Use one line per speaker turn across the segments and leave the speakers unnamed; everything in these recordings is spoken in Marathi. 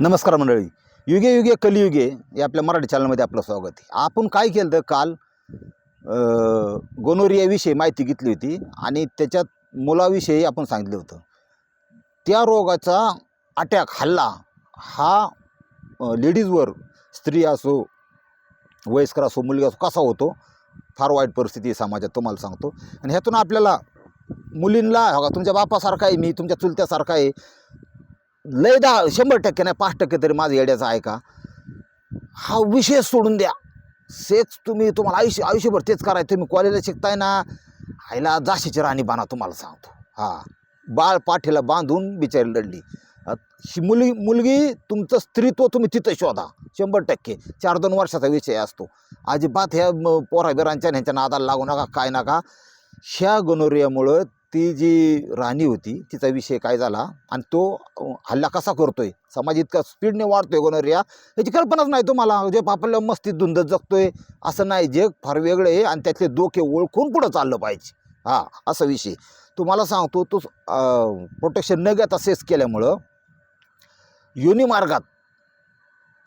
नमस्कार मंडळी. युगे युगे कलियुगे या आपल्या मराठी चॅनलमध्ये आपलं स्वागत आहे. आपण काय केलं तर काल गोनोरियाविषयी माहिती घेतली होती आणि त्याच्यात मुलाविषयी आपण सांगितलं होतं. त्या रोगाचा अटॅक हल्ला हा लेडीजवर स्त्री असो वयस्कर असो मुलगा असो कसा होतो? फार वाईट परिस्थिती समाजात तुम्हाला सांगतो. आणि ह्यातून आपल्याला मुलींना तुमच्या बापासारखा आहे मी तुमच्या चुलत्यासारखा आहे लय दहा शंभर टक्के नाही पाच टक्के तरी माझं येड्याचा आहे का? हा विषय सोडून द्या. सेक्स तुम्ही तुम्हाला आयुष्य आयुष्यभर तेच करायचं तुम्ही कॉलेजला शिकताय ना आईला जाशीची राणी बाणा तुम्हाला सांगतो. हा. बाळ पाठीला बांधून बिचारी लढली. ही मुलगी मुलगी तुमचं स्त्रीत्व तुम्ही तिथं शोधा. शंभर टक्के. चार दोन वर्षाचा विषय असतो. अजिबात ह्या म- पोराबिरांच्या ह्यांच्या नादाला लागू नका काय नका. ह्या गनोरियामुळं ती जी राणी होती तिचा विषय काय झाला आणि तो हल्ला कसा करतोय? समाज इतका स्पीडने वाढतोय गोनोरिया याची कल्पनाच नाही तुम्हाला. जे आपल्याला मस्तीत धुंदत जगतोय असं नाही. जग फार वेगळं आहे आणि त्यातले धोके ओळखून पुढं चाललं पाहिजे. हा असा विषय. तुम्हाला सांगतो तो प्रोटेक्शन न घेता सेस केल्यामुळं योनी मार्गात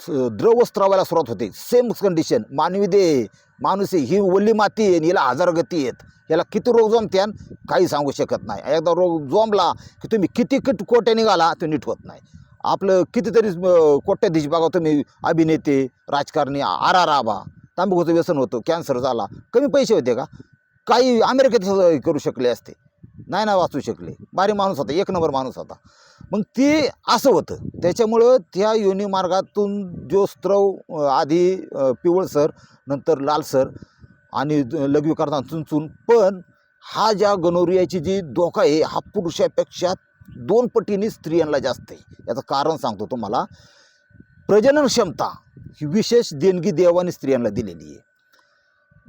द्रव स्त्रावायला सुरुवात होते. सेम कंडिशन मानवी देह माणूस आहे, ही ओली माती आहे आणि हिला हजार गती आहेत. याला किती रोग जमत्यान काही सांगू शकत नाही. एकदा रोग जमला की तुम्ही किती किट कोट्या निघाला तो नीट होत नाही. आपलं कितीतरी कोट्याधीश बघा तुम्ही अभिनेते राजकारणी आर आर आबा व्यसन होतं कॅन्सर झाला. कमी पैसे होते का? काही अमेरिकेत करू शकले असते. नाही ना वाचू शकले. बारी माणूस होता एक नंबर माणूस होता. मग ते असं होतं. त्याच्यामुळं त्या योनी मार्गातून जो स्त्रव आधी पिवळसर नंतर लालसर आणि ज- लघवी करताना चुनचून. पण हा ज्या गनोरियाची जी धोका आहे हा पुरुषापेक्षा दोन पटीने स्त्रियांना जास्त आहे. याचं कारण सांगतो तुम्हाला. प्रजनन क्षमता ही विशेष देणगी देवाने स्त्रियांना दिलेली आहे.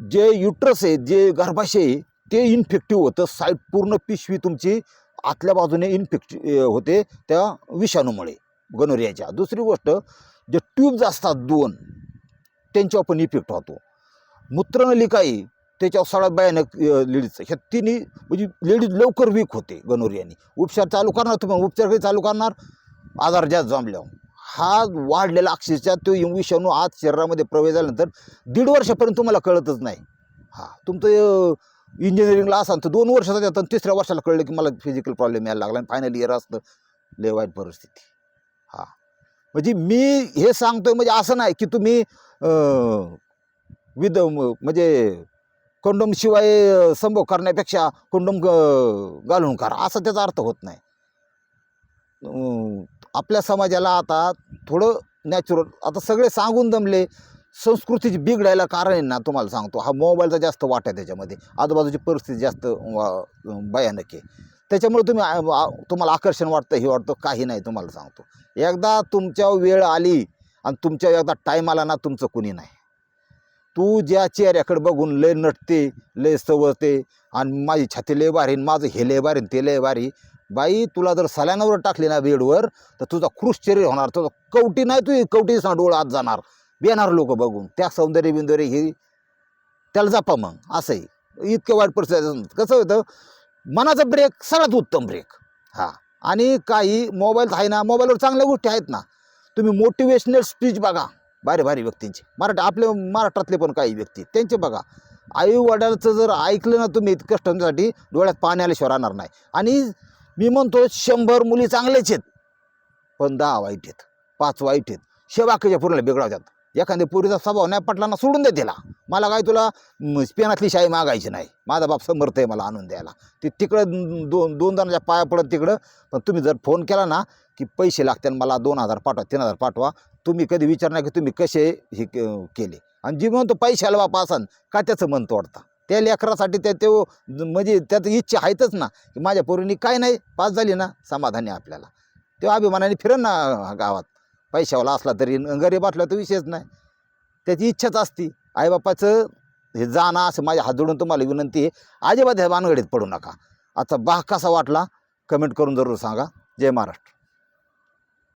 जे युट्रस आहे जे गर्भाशय आहे ते इन्फेक्टिव्ह होतं. साईड पूर्ण पिशवी तुमची आतल्या बाजूने इन्फेक्ट होते त्या विषाणूमुळे गनोरियाच्या दुसरी गोष्ट जे ट्यूब्स असतात दोन त्यांच्यावर पण इफेक्ट होतो. मूत्रनलिका आहे त्याच्यावर सगळ्यात भयानक लेडीजचं ह्या तिन्ही म्हणजे लेडीज लवकर वीक होते गनोरियाने उपचार चालू करणार तुम्ही उपचार काही चालू करणार? आजार जास्त जमल्यावर. हा वाढलेला अक्षरशः तो विषाणू आज शरीरामध्ये प्रवेश झाल्यानंतर दीड वर्षापर्यंत तुम्हाला कळतच नाही. हा तुमचं इंजिनिअरिंगला असाल तर दोन वर्षाचा जातं आणि तिसऱ्या वर्षाला कळलं की मला फिजिकल प्रॉब्लेम यायला लागला आणि फायनल इयर असतं. लय वाईट परिस्थिती. हा. म्हणजे मी हे सांगतोय म्हणजे असं नाही की तुम्ही विद म्हणजे कंडोम संभव संभोग करण्यापेक्षा कंडोम घालून करा. असा त्याचा अर्थ होत नाही. आपल्या समाजाला आता थोडं नॅचरल आता सगळे सांगून दमले. संस्कृतीची बिघडायला कारण आहे ना तुम्हाला सांगतो. हा मोबाईलचा जास्त वाटा आहे त्याच्यामध्ये. आजूबाजूची परिस्थिती जास्त वा- भयानक आहे. त्याच्यामुळे तुम्ही तुम्हाला आकर्षण वाटतं हे वाटतं काही नाही तुम्हाला सांगतो. एकदा तुमच्या वेळ आली आणि तुमच्या एकदा टाईम आला ना तुमचं कुणी नाही. तू ज्या चेहऱ्याकडे बघून लय नटते लय सवरते आणि माझी छाती लय भारी माझं हे लय भारी ते लय भारी बाई तुला जर सल्यानावर टाकली ना बेडवर तर तुझा क्रुशचर्य होणार तुझा कवटी नाही तुझी कवटी डोळ आत जाणार. येणार लोक बघून त्या सौंदर्य बिंदर्य हे त्याला जपा मग असंही इतकं वाईट परिस्थिती कसं होतं मनाचा ब्रेक सर्वात उत्तम ब्रेक हा. आणि काही मोबाईल आहे ना मोबाईलवर चांगल्या गोष्टी आहेत ना. तुम्ही मोटिवेशनल स्पीच बघा. भारी भारी व्यक्तींची. मराठी आपले महाराष्ट्रातले पण काही व्यक्ती त्यांचे बघा. आई वडिलाचं जर ऐकलं ना तुम्ही कष्टांसाठी डोळ्यात पाणी आल्याशिवाय राहणार नाही. आणि मी म्हणतो शंभर मुली चांगल्याच आहेत. पण दहा वाईट आहेत पाच वाईट आहेत. शेवाकीच्या पूर्ण बिघडावतात. एखाद्या पुरीचा स्वभाव नाही पटला ना सोडून दे तिला. मला काय तुला स्पेनातली शाही मागायची नाही. माझा बाप समर्थ आहे मला आणून द्यायला. ते तिकडं दोन दोन जणांच्या पाया पडत तिकडं. पण तुम्ही जर फोन केला ना की पैसे लागतील मला दोन हजार पाठवा तीन हजार पाठवा तुम्ही कधी विचार नाही की तुम्ही कसे हे के- केले. आणि जी म्हणतो पैशाला बापा असन का त्याचं मन तोडता? त्या लेकरासाठी त्या ते म्हणजे त्यात इच्छा आहेतच ना की माझ्या पोरींनी काय नाही पास झाली ना समाधानी आपल्याला. तेव्हा अभिमानाने फिरन ना गावात. पैशावाला असला तरी गरीब असला तर विषयच नाही. त्याची इच्छाच असती. आईबापाचं हे जाणं असं माझ्या हात जोडून तुम्हाला विनंती आहे. अजिबात ह्या भानगडीत पडू नका. आता बाह कसा वाटला? कमेंट करून जरूर सांगा. जय महाराष्ट्र.